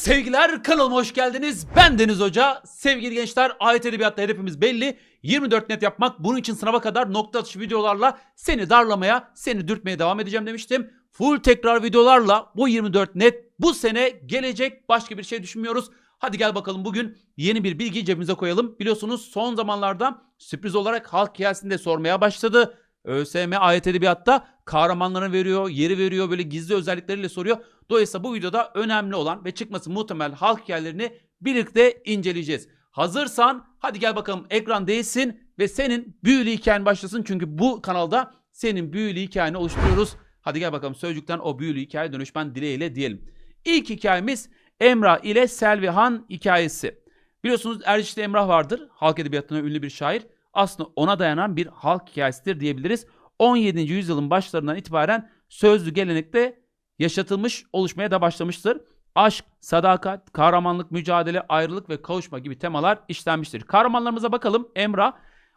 sevgiler kanalıma hoş geldiniz. Ben Deniz Hoca. Sevgili gençler ayet edebiyatta hedefimiz belli. 24 net yapmak. Bunun için sınava kadar nokta atışı videolarla seni darlamaya, seni dürtmeye devam edeceğim demiştim. Full tekrar videolarla bu 24 net bu sene gelecek. Başka bir şey düşünmüyoruz. Hadi gel bakalım bugün yeni bir bilgiyi cebimize koyalım. Biliyorsunuz son zamanlarda sürpriz olarak halk hikayesinde sormaya başladı. ÖSYM ayet edebiyatta kahramanlarını veriyor, yeri veriyor, böyle gizli özellikleriyle soruyor. Dolayısıyla bu videoda önemli olan ve çıkması muhtemel halk hikayelerini birlikte inceleyeceğiz. Hazırsan hadi gel bakalım ekran değilsin ve senin büyülü hikayen başlasın. Çünkü bu kanalda senin büyülü hikayeni oluşturuyoruz. Hadi gel bakalım sözcükten o büyülü hikaye dönüşmen dileğiyle diyelim. İlk hikayemiz Emrah ile Selvihan hikayesi. Biliyorsunuz Erciş'te Emrah vardır. Halk edebiyatına ünlü bir şair. Aslında ona dayanan bir halk hikayesidir diyebiliriz. 17. yüzyılın başlarından itibaren sözlü gelenekte yaşatılmış oluşmaya da başlamıştır. Aşk, sadakat, kahramanlık, mücadele, ayrılık ve kavuşma gibi temalar işlenmiştir. Kahramanlarımıza bakalım. Emrah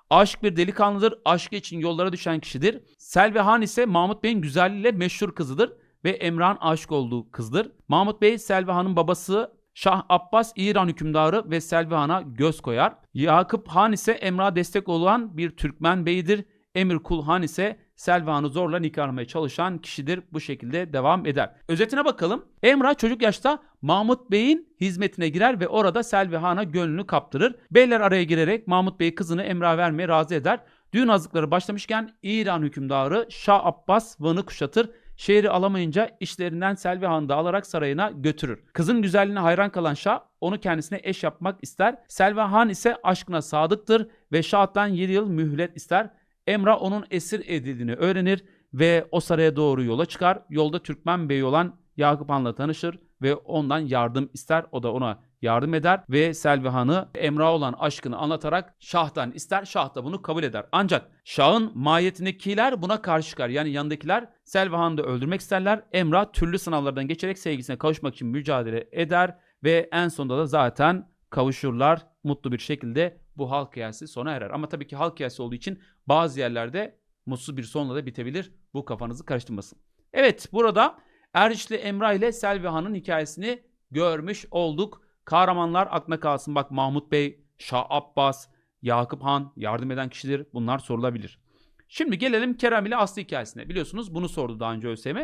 aşık bir delikanlıdır. Aşkı için yollara düşen kişidir. Selvihan ise Mahmut Bey'in güzelliğiyle meşhur kızıdır ve Emrah'ın aşık olduğu kızdır. Mahmut Bey Selvihan'ın babası Şah Abbas İran hükümdarı ve Selvihan'a göz koyar. Yakup Han ise Emrah'a destek olan bir Türkmen beyidir. Emir Kul Han ise Selvihan'ı zorla nikahlamaya çalışan kişidir. Bu şekilde devam eder. Özetine bakalım. Emrah çocuk yaşta Mahmut Bey'in hizmetine girer ve orada Selvihan'a gönlünü kaptırır. Beyler araya girerek Mahmut Bey kızını Emrah'a vermeye razı eder. Düğün hazırlıkları başlamışken İran hükümdarı Şah Abbas Van'ı kuşatır. Şehri alamayınca işlerinden Selvihan'ı da alarak sarayına götürür. Kızın güzelliğine hayran kalan Şah onu kendisine eş yapmak ister. Selvihan ise aşkına sadıktır ve Şah'tan 7 yıl mühlet ister. Emrah onun esir edildiğini öğrenir ve o saraya doğru yola çıkar. Yolda Türkmen Bey olan Yakup Han'la tanışır ve ondan yardım ister. O da ona yardım eder ve Selvihan'ı Emrah olan aşkını anlatarak Şah'tan ister. Şah da bunu kabul eder. Ancak Şah'ın mahiyetindekiler buna karşı çıkar. Yani yanındakiler Selvihan'ı da öldürmek isterler. Emrah türlü sınavlardan geçerek sevgisine kavuşmak için mücadele eder ve en sonunda da zaten kavuşurlar. Mutlu bir şekilde bu halk hikayesi sona erer. Ama tabii ki halk hikayesi olduğu için bazı yerlerde mutsuz bir sonla da bitebilir. Bu kafanızı karıştırmasın. Evet burada Ercişli Emrah ile Selvihan'ın hikayesini görmüş olduk. Kahramanlar aklına kalsın. Bak Mahmut Bey, Şah Abbas, Yakup Han yardım eden kişidir. Bunlar sorulabilir. Şimdi gelelim Kerem ile Aslı hikayesine. Biliyorsunuz bunu sordu daha önce ÖSYM.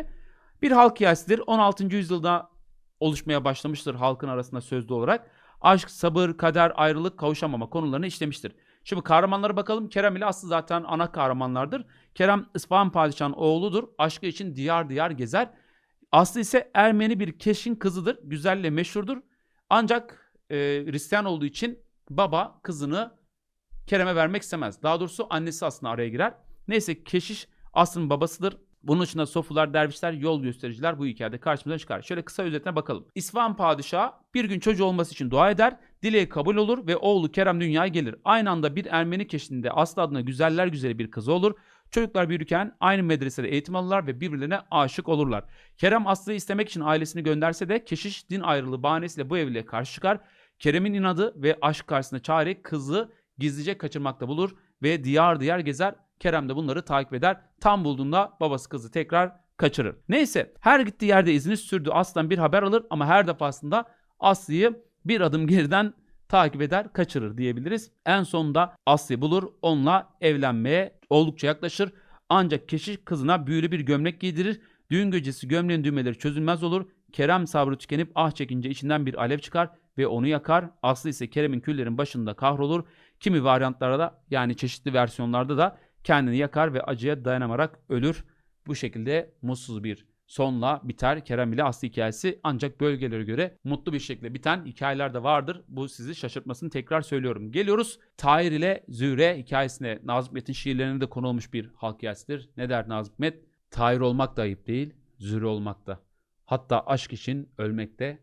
Bir halk hikayesidir. 16. yüzyılda oluşmaya başlamıştır halkın arasında sözlü olarak. Aşk, sabır, kader, ayrılık, kavuşamama konularını işlemiştir. Şimdi kahramanlara bakalım. Kerem ile Aslı zaten ana kahramanlardır. Kerem İsfahan padişahının oğludur. Aşkı için diyar diyar gezer. Aslı ise Ermeni bir keşin kızıdır. Güzelle meşhurdur. Ancak e, Hristiyan olduğu için baba kızını Kerem'e vermek istemez. Daha doğrusu annesi aslında araya girer. Neyse keşiş Aslı'nın babasıdır. Bunun dışında sofular, dervişler, yol göstericiler bu hikayede karşımıza çıkar. Şöyle kısa özetine bakalım. İsfahan padişahı bir gün çocuğu olması için dua eder. Dileği kabul olur ve oğlu Kerem dünyaya gelir. Aynı anda bir Ermeni keşinde Aslı adına güzeller güzeli bir kızı olur. Çocuklar büyürken aynı medresede eğitim alırlar ve birbirlerine aşık olurlar. Kerem Aslı'yı istemek için ailesini gönderse de keşiş din ayrılığı bahanesiyle bu evliliğe karşı çıkar. Kerem'in inadı ve aşk karşısında çare kızı gizlice kaçırmakta bulur ve diyar diyar gezer. Kerem de bunları takip eder. Tam bulduğunda babası kızı tekrar kaçırır. Neyse her gittiği yerde izini sürdü. Aslan bir haber alır ama her defasında Aslı'yı bir adım geriden takip eder, kaçırır diyebiliriz. En sonunda Aslı'yı bulur, onunla evlenmeye oldukça yaklaşır. Ancak keşiş kızına büyülü bir gömlek giydirir. Düğün gecesi gömleğin düğmeleri çözülmez olur. Kerem sabrı tükenip ah çekince içinden bir alev çıkar ve onu yakar. Aslı ise Kerem'in küllerin başında kahrolur. Kimi varyantlarda da yani çeşitli versiyonlarda da kendini yakar ve acıya dayanamarak ölür. Bu şekilde mutsuz bir sonla biter Kerem ile Aslı hikayesi. Ancak bölgelere göre mutlu bir şekilde biten hikayeler de vardır. Bu sizi şaşırtmasını tekrar söylüyorum. Geliyoruz Tahir ile Zühre hikayesine. Nazım Hikmet'in şiirlerine de konu olmuş bir halk hikayesidir. Ne der Nazım Hikmet? Tahir olmak da ayıp değil, Zühre olmak da. Hatta aşk için ölmek de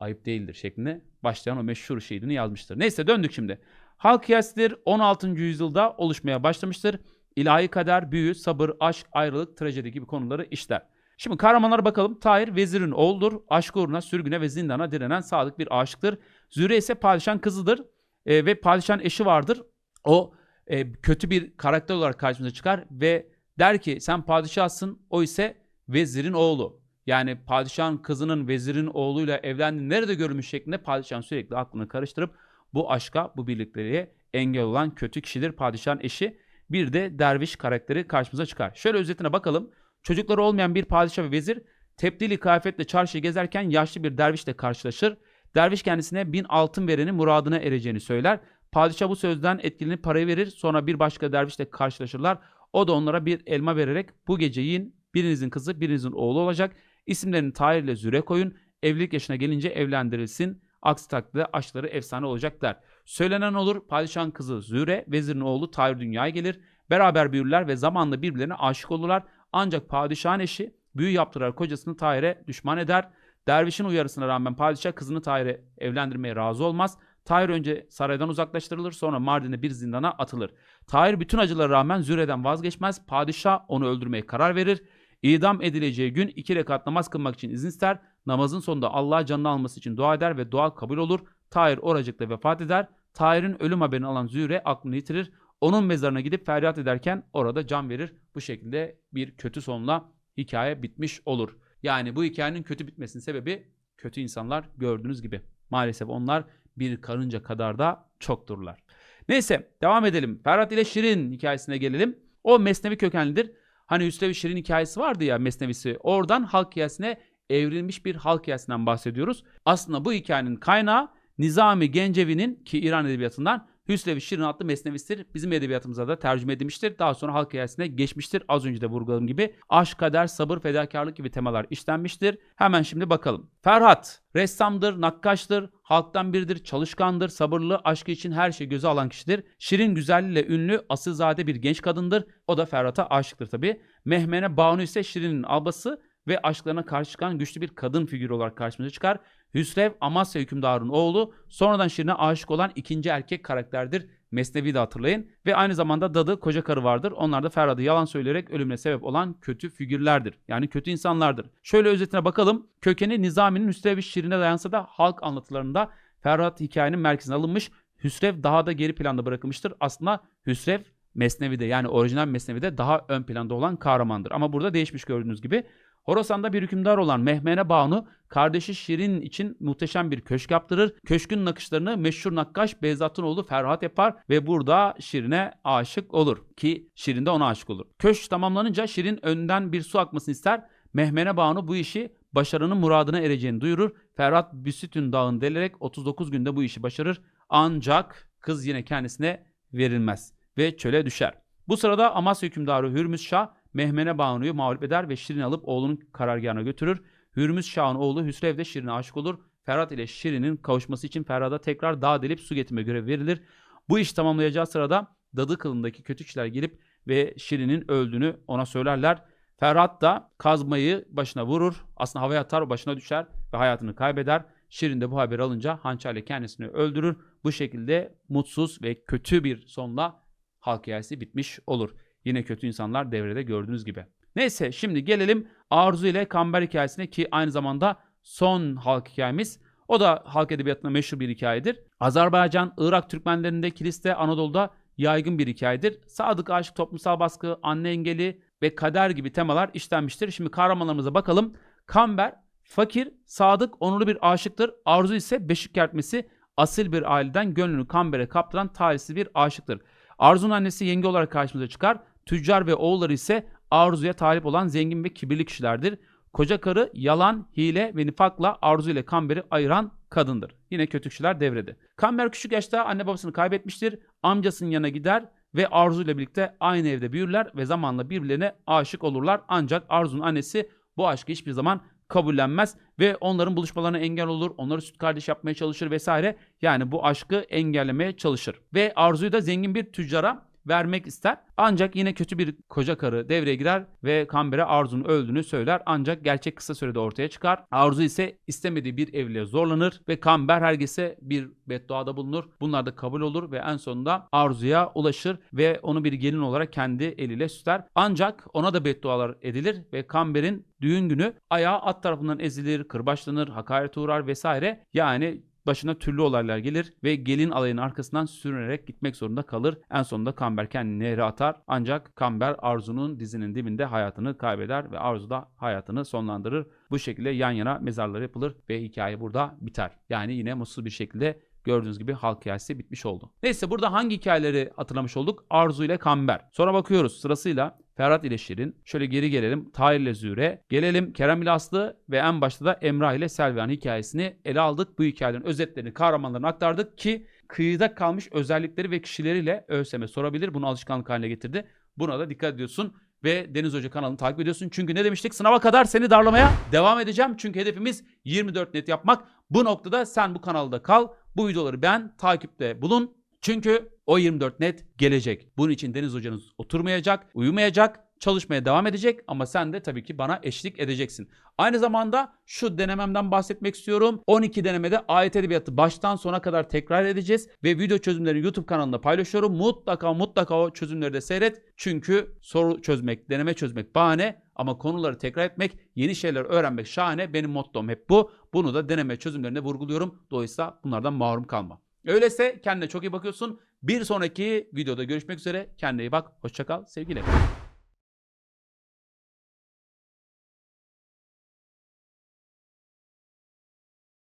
ayıp değildir şeklinde başlayan o meşhur şiirini yazmıştır. Neyse döndük şimdi. Halk hikayesidir 16. yüzyılda oluşmaya başlamıştır. İlahi kader, büyü, sabır, aşk, ayrılık, trajedi gibi konuları işler. Şimdi kahramanlara bakalım. Tahir vezirin oğludur. Aşk uğruna sürgüne ve zindana direnen sadık bir aşıktır. Zühre ise padişahın kızıdır. E, ve padişahın eşi vardır. O e, kötü bir karakter olarak karşımıza çıkar ve der ki sen padişahsın o ise vezirin oğlu. Yani padişahın kızının vezirin oğluyla evlendi nerede görülmüş şeklinde padişahın sürekli aklını karıştırıp bu aşka, bu birlikteliğe engel olan kötü kişidir padişahın eşi. Bir de derviş karakteri karşımıza çıkar. Şöyle özetine bakalım. Çocukları olmayan bir padişah ve vezir tebdili kıyafetle çarşıya gezerken yaşlı bir dervişle karşılaşır. Derviş kendisine bin altın verenin muradına ereceğini söyler. Padişah bu sözden etkilenip parayı verir. Sonra bir başka dervişle karşılaşırlar. O da onlara bir elma vererek bu gece yiyin. Birinizin kızı birinizin oğlu olacak. İsimlerini Tahir ile Züre koyun. Evlilik yaşına gelince evlendirilsin. Aksi takdirde aşkları efsane olacak der. Söylenen olur padişahın kızı Züre, vezirin oğlu Tahir dünyaya gelir. Beraber büyürler ve zamanla birbirlerine aşık olurlar. Ancak padişahın eşi büyü yaptırar kocasını Tahir'e düşman eder. Dervişin uyarısına rağmen padişah kızını Tahir'e evlendirmeye razı olmaz. Tahir önce saraydan uzaklaştırılır sonra Mardin'de bir zindana atılır. Tahir bütün acılara rağmen Züre'den vazgeçmez. Padişah onu öldürmeye karar verir. İdam edileceği gün iki rekat namaz kılmak için izin ister. Namazın sonunda Allah'a canını alması için dua eder ve dua kabul olur. Tahir oracıkta vefat eder. Tahir'in ölüm haberini alan Züre aklını yitirir. Onun mezarına gidip feryat ederken orada can verir. Bu şekilde bir kötü sonla hikaye bitmiş olur. Yani bu hikayenin kötü bitmesinin sebebi kötü insanlar gördüğünüz gibi. Maalesef onlar bir karınca kadar da çokturlar. Neyse devam edelim. Ferhat ile Şirin hikayesine gelelim. O Mesnevi kökenlidir. Hani Hüsrev Şirin hikayesi vardı ya Mesnevisi. Oradan halk hikayesine evrilmiş bir halk hikayesinden bahsediyoruz. Aslında bu hikayenin kaynağı Nizami Gencevi'nin ki İran edebiyatından Hüsrev Şirin adlı mesnevisidir. Bizim edebiyatımıza da tercüme edilmiştir. Daha sonra halk hikayesine geçmiştir. Az önce de vurguladığım gibi aşk, kader, sabır, fedakarlık gibi temalar işlenmiştir. Hemen şimdi bakalım. Ferhat ressamdır, nakkaştır, halktan biridir, çalışkandır, sabırlı, aşkı için her şeyi göze alan kişidir. Şirin güzelliğiyle ünlü, asilzade bir genç kadındır. O da Ferhat'a aşıktır tabi. Mehmene Banu ise Şirin'in abası ve aşklarına karşı çıkan güçlü bir kadın figürü olarak karşımıza çıkar. Hüsrev Amasya hükümdarının oğlu sonradan Şirin'e aşık olan ikinci erkek karakterdir. Mesnevi de hatırlayın. Ve aynı zamanda dadı koca karı vardır. Onlar da Ferhat'ı yalan söyleyerek ölümüne sebep olan kötü figürlerdir. Yani kötü insanlardır. Şöyle özetine bakalım. Kökeni Nizami'nin Hüsrev Şirin'e dayansa da halk anlatılarında Ferhat hikayenin merkezine alınmış. Hüsrev daha da geri planda bırakılmıştır. Aslında Hüsrev Mesnevi'de yani orijinal Mesnevi'de daha ön planda olan kahramandır. Ama burada değişmiş gördüğünüz gibi. Horasan'da bir hükümdar olan Mehmene Banu kardeşi Şirin için muhteşem bir köşk yaptırır. Köşkün nakışlarını meşhur nakkaş Beyzat'ın oğlu Ferhat yapar ve burada Şirin'e aşık olur ki Şirin de ona aşık olur. Köşk tamamlanınca Şirin önden bir su akmasını ister. Mehmene Banu bu işi başarının muradına ereceğini duyurur. Ferhat Büsütün dağını delerek 39 günde bu işi başarır. Ancak kız yine kendisine verilmez ve çöle düşer. Bu sırada Amasya hükümdarı Hürmüz Şah Mehmene Banu'yu mağlup eder ve Şirin alıp oğlunun karargahına götürür. Hürmüz Şah'ın oğlu Hüsrev de Şirin'e aşık olur. Ferhat ile Şirin'in kavuşması için Ferhat'a tekrar dağ delip su getirme görevi verilir. Bu iş tamamlayacağı sırada dadı kılındaki kötü kişiler gelip ve Şirin'in öldüğünü ona söylerler. Ferhat da kazmayı başına vurur. Aslında havaya atar başına düşer ve hayatını kaybeder. Şirin de bu haberi alınca hançerle kendisini öldürür. Bu şekilde mutsuz ve kötü bir sonla halk hikayesi bitmiş olur. Yine kötü insanlar devrede gördüğünüz gibi. Neyse şimdi gelelim Arzu ile Kamber hikayesine ki aynı zamanda son halk hikayemiz. O da halk edebiyatında meşhur bir hikayedir. Azerbaycan, Irak Türkmenlerinde, Kilis'te, Anadolu'da yaygın bir hikayedir. Sadık aşk, toplumsal baskı, anne engeli ve kader gibi temalar işlenmiştir. Şimdi kahramanlarımıza bakalım. Kamber fakir, sadık, onurlu bir aşıktır. Arzu ise beşik kertmesi, asil bir aileden gönlünü Kamber'e kaptıran talihsiz bir aşıktır. Arzu'nun annesi yenge olarak karşımıza çıkar. Tüccar ve oğulları ise Arzu'ya talip olan zengin ve kibirli kişilerdir. Koca karı yalan, hile ve nifakla Arzu ile Kamber'i ayıran kadındır. Yine kötü kişiler devrede. Kamber küçük yaşta anne babasını kaybetmiştir. Amcasının yanına gider ve Arzu ile birlikte aynı evde büyürler ve zamanla birbirlerine aşık olurlar. Ancak Arzu'nun annesi bu aşkı hiçbir zaman kabullenmez ve onların buluşmalarına engel olur. Onları süt kardeş yapmaya çalışır vesaire. Yani bu aşkı engellemeye çalışır. Ve Arzu'yu da zengin bir tüccara vermek ister. Ancak yine kötü bir koca karı devreye girer ve Kamber'e Arzu'nun öldüğünü söyler. Ancak gerçek kısa sürede ortaya çıkar. Arzu ise istemediği bir evliliğe zorlanır ve Kamber herkese bir bedduada bulunur. Bunlar da kabul olur ve en sonunda Arzu'ya ulaşır ve onu bir gelin olarak kendi eliyle süsler. Ancak ona da beddualar edilir ve Kamber'in düğün günü ayağı at tarafından ezilir, kırbaçlanır, hakaret uğrar vesaire. Yani başına türlü olaylar gelir ve gelin alayının arkasından sürünerek gitmek zorunda kalır. En sonunda Kamber kendini nehre atar. Ancak Kamber Arzu'nun dizinin dibinde hayatını kaybeder ve Arzu da hayatını sonlandırır. Bu şekilde yan yana mezarlar yapılır ve hikaye burada biter. Yani yine mutsuz bir şekilde Gördüğünüz gibi halk hikayesi bitmiş oldu. Neyse burada hangi hikayeleri hatırlamış olduk? Arzu ile Kamber. Sonra bakıyoruz sırasıyla Ferhat ile Şirin. Şöyle geri gelelim. Tahir ile Züre. Gelelim Kerem ile Aslı ve en başta da Emrah ile Selvihan hikayesini ele aldık. Bu hikayelerin özetlerini, kahramanlarını aktardık ki kıyıda kalmış özellikleri ve kişileriyle ÖSYM sorabilir. Bunu alışkanlık haline getirdi. Buna da dikkat ediyorsun ve Deniz Hoca kanalını takip ediyorsun. Çünkü ne demiştik? Sınava kadar seni darlamaya devam edeceğim. Çünkü hedefimiz 24 net yapmak. Bu noktada sen bu kanalda kal. Bu videoları ben takipte bulun. Çünkü o 24 net gelecek. Bunun için Deniz Hoca'nız oturmayacak, uyumayacak, çalışmaya devam edecek ama sen de tabii ki bana eşlik edeceksin. Aynı zamanda şu denememden bahsetmek istiyorum. 12 denemede ayet edebiyatı baştan sona kadar tekrar edeceğiz ve video çözümlerini YouTube kanalında paylaşıyorum. Mutlaka mutlaka o çözümleri de seyret. Çünkü soru çözmek, deneme çözmek bahane ama konuları tekrar etmek, yeni şeyler öğrenmek şahane. Benim mottom hep bu. Bunu da deneme çözümlerinde vurguluyorum. Dolayısıyla bunlardan mahrum kalma. Öyleyse kendine çok iyi bakıyorsun. Bir sonraki videoda görüşmek üzere. Kendine iyi bak. Hoşçakal. Sevgiyle.